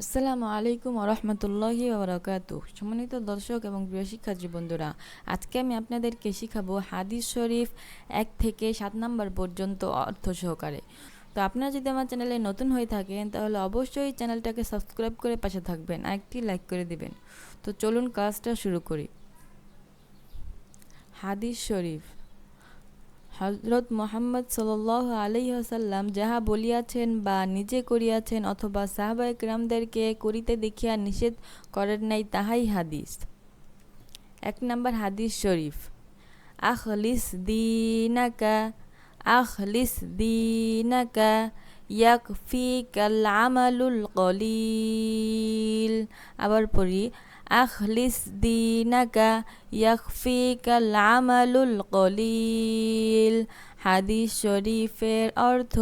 আসসালামু আলাইকুম রহমতুল্লাহি বাবরাকাতু সম্মানিত দর্শক এবং প্রিয় শিক্ষার্থী বন্ধুরা, আজকে আমি আপনাদেরকে শিখাবো হাদিস শরীফ এক থেকে সাত নম্বর পর্যন্ত অর্থ সহকারে। তো আপনারা যদি আমার চ্যানেলে নতুন হয়ে থাকেন, তাহলে অবশ্যই চ্যানেলটাকে সাবস্ক্রাইব করে পাশে থাকবেন আর একটি লাইক করে দিবেন। তো চলুন কাজটা শুরু করি। হাদিস শরীফ। হজরত মোহাম্মদ সাল আলহিহাসাল্লাম যাহা বলিয়াছেন বা নিজে করিয়াছেন অথবা সাহবাই রামদেরকে করিতে দেখিয়া নিষেধ করেন নাই, তাহাই হাদিস। এক নম্বর হাদিস শরীফ। আখলিস দিনাকা আখলিস দিনাকা, ইয়াকফিকাল আমালুল কলিল। আবার পড়ি আখলিস দিনাকা ইয়াকফিকাল আমালুল কলিল হাদিস শরীফের অর্থ,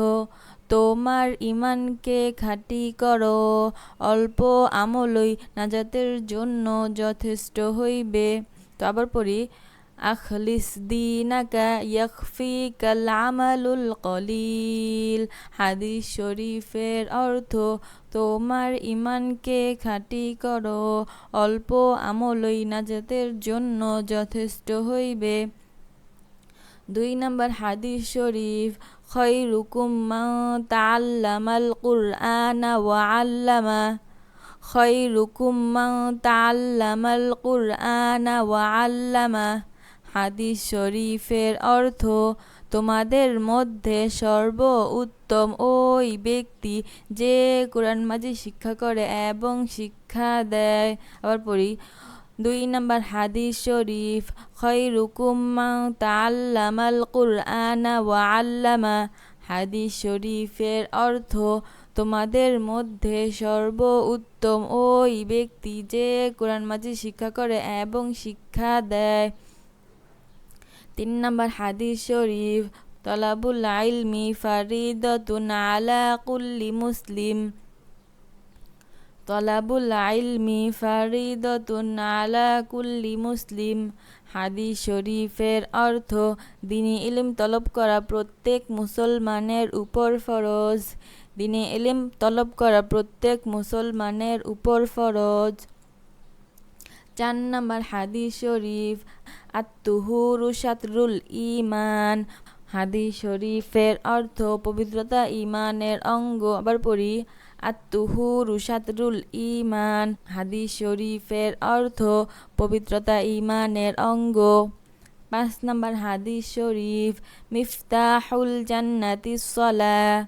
তোমার ইমানকে খাটি করো, অল্প আমলই নাজাতের জন্য যথেষ্ট হইবে। তো আবার পড়ি আখলিস দিনাকা ইয়াকফিকাল আমালুল কলিল হাদিস শরীফের অর্থ, তোমার ইমানকে খাঁটি করো, অল্প আমলই নাজাতের জন্য যথেষ্ট হইবে। দুই নম্বর হাদিস শরীফ, খৈরুকুম তাল্লামাল কুরআনা ওয়া আল্লামা। খৈরুকুম তাল্লামাল কুরআনা ওয়া আল্লামা। হাদিস শরীফের অর্থ, তোমাদের মধ্যে সর্ব উত্তম ওই ব্যক্তি যে কোরআন মাঝে শিক্ষা করে এবং শিক্ষা দেয়। আবার পড়ি, দুই নম্বর হাদিস শরীফ, খৈরুকুম তাল্লামাল কুরআনা ওয়া আল্লামা। হাদিস শরীফের অর্থ, তোমাদের মধ্যে সর্ব উত্তম ওই ব্যক্তি যে কোরআন মাঝে শিক্ষা করে এবং শিক্ষা দেয়। তিন নম্বর হাদিস শরীফ তলাবুল আইলমি ফারিদতুন আলা কুল্লি মুসলিম। তলাবুল আইলমি ফারিদতুন আলা কুল্লি মুসলিম। হাদিস শরীফের অর্থ, দিনে ইলিম তলব করা প্রত্যেক মুসলমানের উপর ফরজ। দিনে ইলিম তলব করা প্রত্যেক মুসলমানের উপর ফরজ। চার নম্বর হাদিস শরীফ আত্মহুরু সাতরুল ইমান হাদি শরীফের অর্থ পবিত্রতা ইমানের অঙ্গ। আবার পড়ি আত্মহুরু সাতরুল ইমান হাদি শরীফের অর্থ পবিত্রতা ইমানের অঙ্গ। পাঁচ নম্বর হাদিস শরীফ, মিফতাহুল জান্নাতি সলা।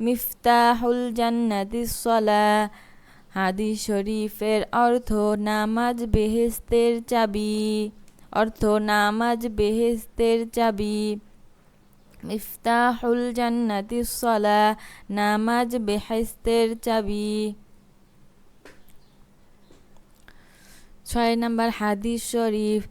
মিফতাহুল জান্নাতি সলা। হাদিস শরীফের অর্থ নামাজ বেহেস্তের চাবি। অর্থ নামাজ বেহেস্তের চাবি। ইফতাহুল জান্নাতি সলা নামাজ বেহেস্তের চাবি। ছয় নম্বর হাদিস শরীফ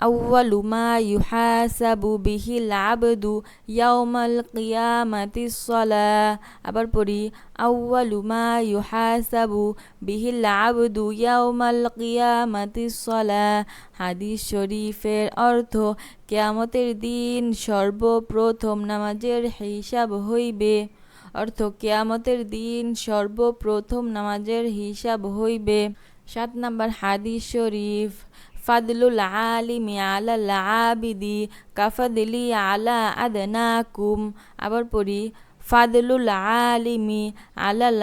আউ্বালু মা ইউহাসাবু বিহিল আবদু ইয়াউমাল কিয়ামাতি সলা আবার পড়ি আউ্বালু মা ইউহাসাবু বিহিল আবদু ইয়াউমাল কিয়ামাতি সলা হাদিস শরীফের অর্থ, কেয়ামতের দিন সর্বপ্রথম নামাজের হিসাব হইবে। অর্থ, কেয়ামতের দিন সর্বপ্রথম নামাজের হিসাব হইবে। সাত নম্বর হাদিস শরীফ। ফাদলুল আলিমি আলাল আবিদি কাফাদিলি আলা আদনাকুম আবার পড়ি ফাদলুল আলিমি আলাল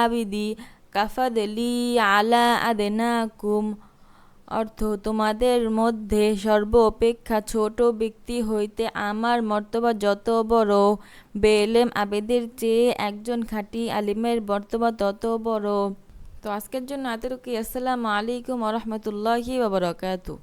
আবিদি কাফাদলি আলা আদনাকুম অর্থ, তোমাদের মধ্যে সর্ব অপেক্ষা ছোট ব্যক্তি হইতে আমার মর্তবা যত বড়। বেলেম আবেদের চেয়ে একজন খাঁটি আলিমের মর্তবা তত বড়। তো আজকের জন্য এতটুকুই। আসসালামু আলাইকুম রহমতুল্লাহি বাবরকাতু